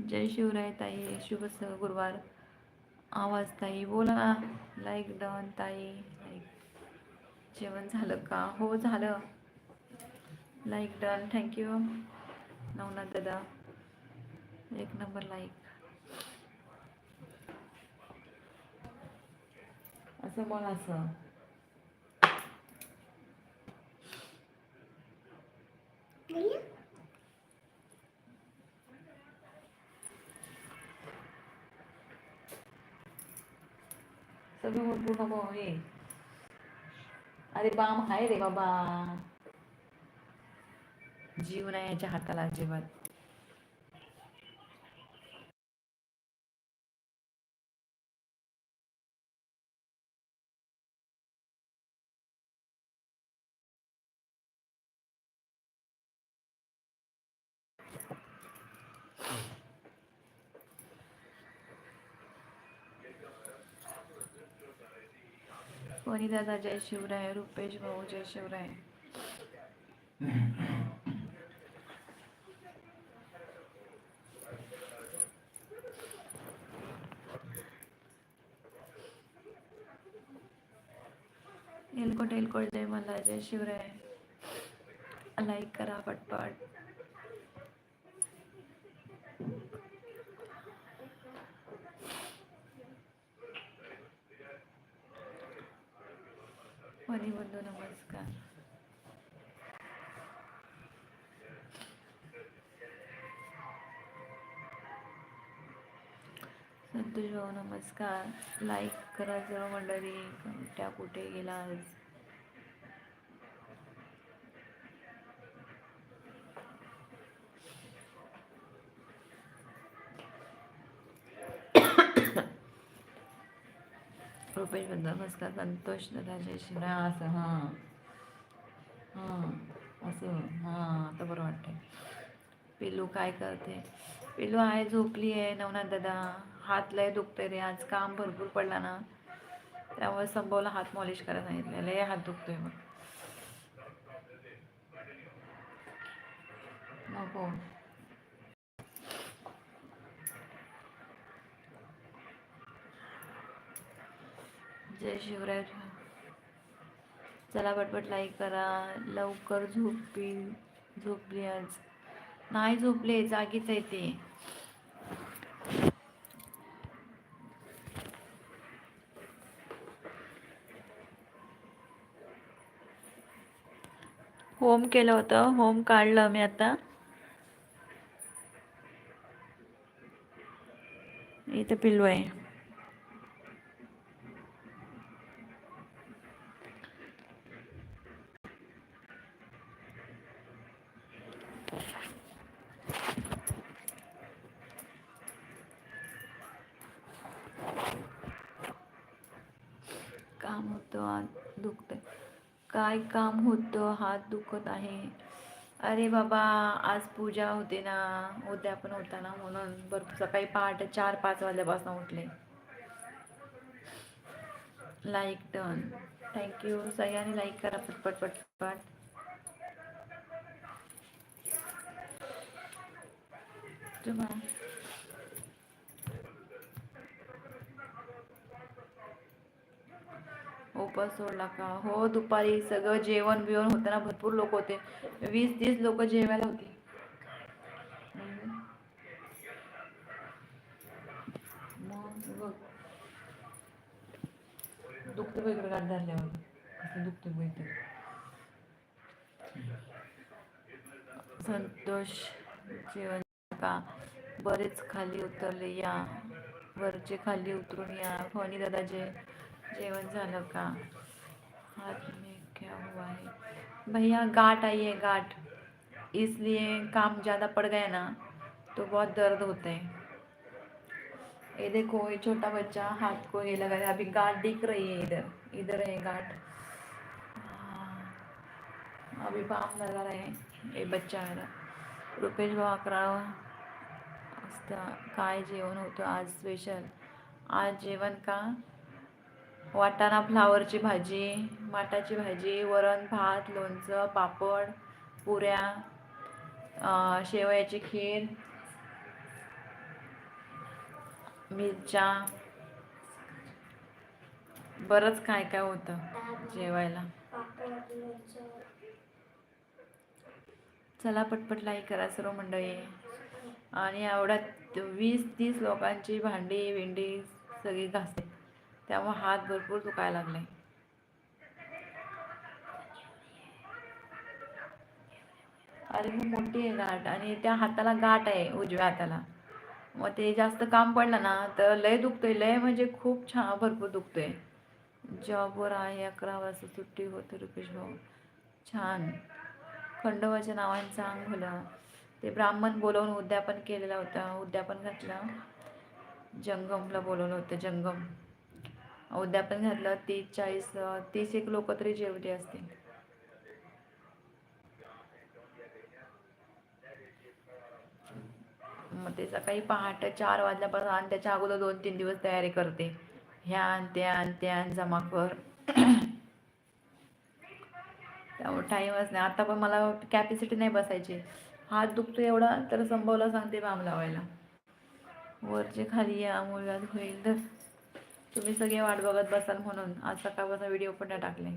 जय शिवराय ताई शुभ स गुरुवार. आवाज ताई बोला. ना लाईक डन ताई. लाईक जेवण झालं का? हो झालं. लाईक डन थँक्यू नवनाथ दादा एक नंबर लाईक असं बोला असं. सगळं पूर्ण ब- हे अरे बाम हाय रे बाबा। जीव नाही याच्या हाताला अजिबात. वनी दादा जय शिवराय रुपेश भाऊ जय शिवराय एलकोट एलकोट जय मला जय शिवराय लाईक करा पटपट वनी नमस्कार संतोष भाऊ नमस्कार लाईक करा जर मंडळी. त्या कुठे गेला रुपेशबद्दल नमस्कार संतोष दादा जय शिवराय असं हां. हां असं हां आता बरं वाटतंय. पिल्लू काय करते? पिल्लू आहे झोपली आहे नवनाथ दादा. हात लय दुखतंय रे आज काम भरपूर पडला ना. त्यामुळे संभवला हात मॉलिश करायला सांगितलं लय हात दुखतोय मग नको. जय शिवराय चला पटपट लाईक करा. लवकर झोपी झोपली आज. नाही झोपले जागीच आहे ते. होम केलं होतं. होम काढलं मी आता. इथं पिल्लू आहे. काम होतं हात दुखतंय. काय काम होतं हात दुखत आहे. अरे बाबा आज पूजा होते ना. उद्या पण होता ना म्हणून. भरपूर सकाळी पहाटे चार पाच वाजल्यापासून उठले. लाईक डन थँक्यू सगळ्यांनी लाईक करा पटपट पटपट. तुम्हाला उपास सोडला का? हो दुपारी सगळं जेवण बिवण होताना भरपूर लोक होते. वीस तीस लोक जेवायला होती. मग बघ. दुखतं वेगळं गाठ धरल्यावर. असं दुखतं संतोष जेवण का? बरेच खाली उतरले या. वरचे खाली उतरून या. फणी दादाचे जेवण झालं का? हाथ में क्या हुआ है? भैया गांठ आई है गांठ। इसलिए काम ज़्यादा पड़ गया ना तो बहुत दर्द होता है। ये देखो ये छोटा बच्चा हाथ को ये लगा है। अभी गांठ दिख रही है इधर। इधर है गांठ। हाँ, अभी बाम लगा रहे हैं। ये बच्चा मेरा रुपेश भाऊ अकरा वाजता काय जेवण होतं? आज स्पेशल आज जेवण का वाटाणा फ्लावरची भाजी माटाची भाजी वरण भात लोणचं पापड पुऱ्या शेवयाची खीर मिरच्या. बरंच काय काय होतं जेवायला. चला पटपट लाईक करा सर्व मंडळी. आणि एवढ्यात वीस तीस लोकांची भांडी विंडी सगळी घासते. त्यामुळे हात भरपूर दुखायला लागले. अरे मग मोठी आहे गाठ आणि त्या हाताला गाठ आहे उजव्या हाताला. मग ते जास्त काम पडलं ना तर लय दुखतोय लय म्हणजे खूप छान भरपूर दुखतोय. जॉबवर आहे अकरा वाजता सुट्टी होते रुपेश भाऊ. छान. खंडोबाच्या नावाने चांग झालं ते ब्राह्मण बोलवून उद्यापन केलेला होता उद्यापन घातलं. जंगमला बोलवलं होतं जंगम. उद्यापन घातलं तीस चाळीस तीस एक लोक तरी जेवले असतील. मग ते सकाळी पहाटे चार वाजल्यापासून आणि त्याच्या अगोदर दोन तीन दिवस तयारी करते. ह्यान त्यान त्यान जमा कर. त्यामुळे टाईमच नाही. आता पण मला कॅपॅसिटी नाही बसायची. हात दुखतो एवढा तर संभवला सांगते बाम लावायला. वरचे खाली या मुलगा होईल तर. तुम्ही सगळे वाट बघत बसाल म्हणून आज सकाळपासून व्हिडिओ पण नाही टाकले?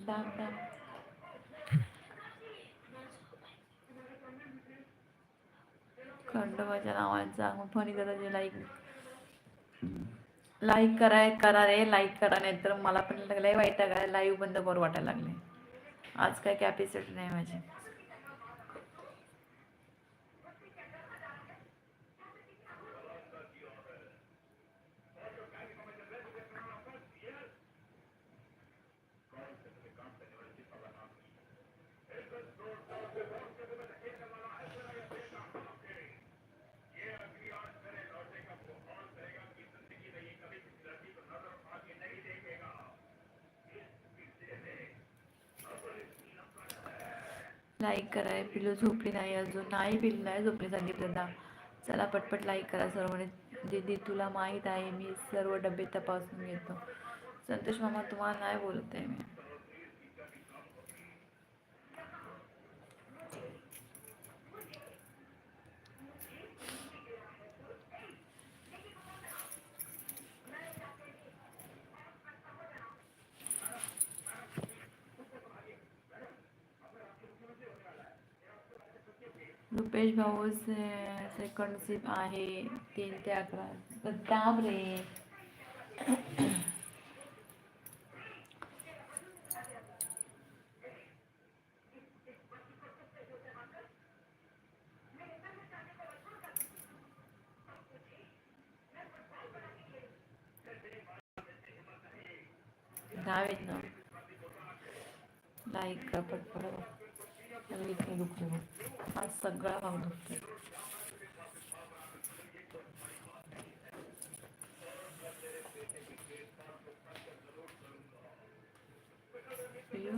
दाब दाब. खंडोबाच्या नावाचा सांगून फणी दादाचे लाईक लाईक कराय करा रे लाईक करा नाही तर मला पण लागलंय वाईट काय लाईव्ह बंद करू वाटायला लागले. आज काय कॅपॅसिटी नाही माझी. लाईक कराय पिलो झोपली नाही अजून. नाही पिलू नाही झोपली झाली प्रदा चला पटपट लाईक करा सर्व म्हणे दीदी तुला माहीत आहे मी सर्व डबे तपासून घेतो. संतोष मामा तुम्हाला नाही बोलत आहे मी. रुपेश भाऊ सेकंड सिप आहे तीन ते अकरा. दाब रे. दहावीत ना लाईक पटपड पटपट इथे दुखतो हा सगळा भाग दुखतो पियू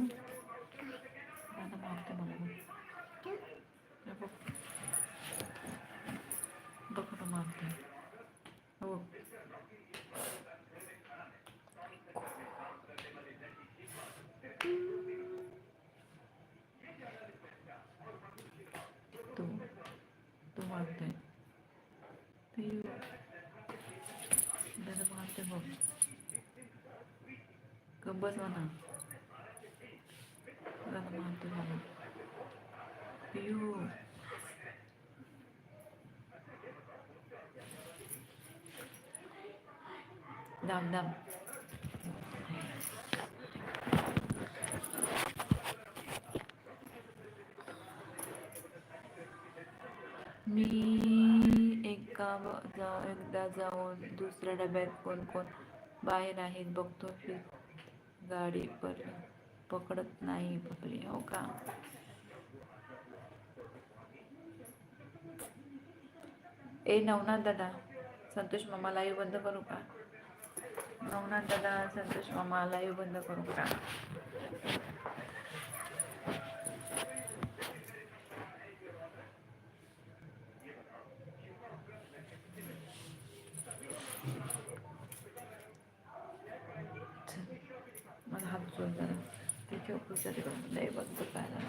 दादा मारते मला बघ. हे बघ बघ कुठं मारते हो तू तू मारते पियू दादा मारते बघ बस म्हणा दादा मारते मला पियू. दाम दाम. मी एका एकदा जाऊन दुसऱ्या डब्यात कोण कोण बाहेर आहेत बघतो. फिर गाडी पर पकडत नाही पकडली हो का? ए नवनाथ दादा संतोष मामा लाईव्ह बंद करू का? नवनाथ दादा संतोष मामा लाईव्ह बंद करू का? मला हात जोड जरा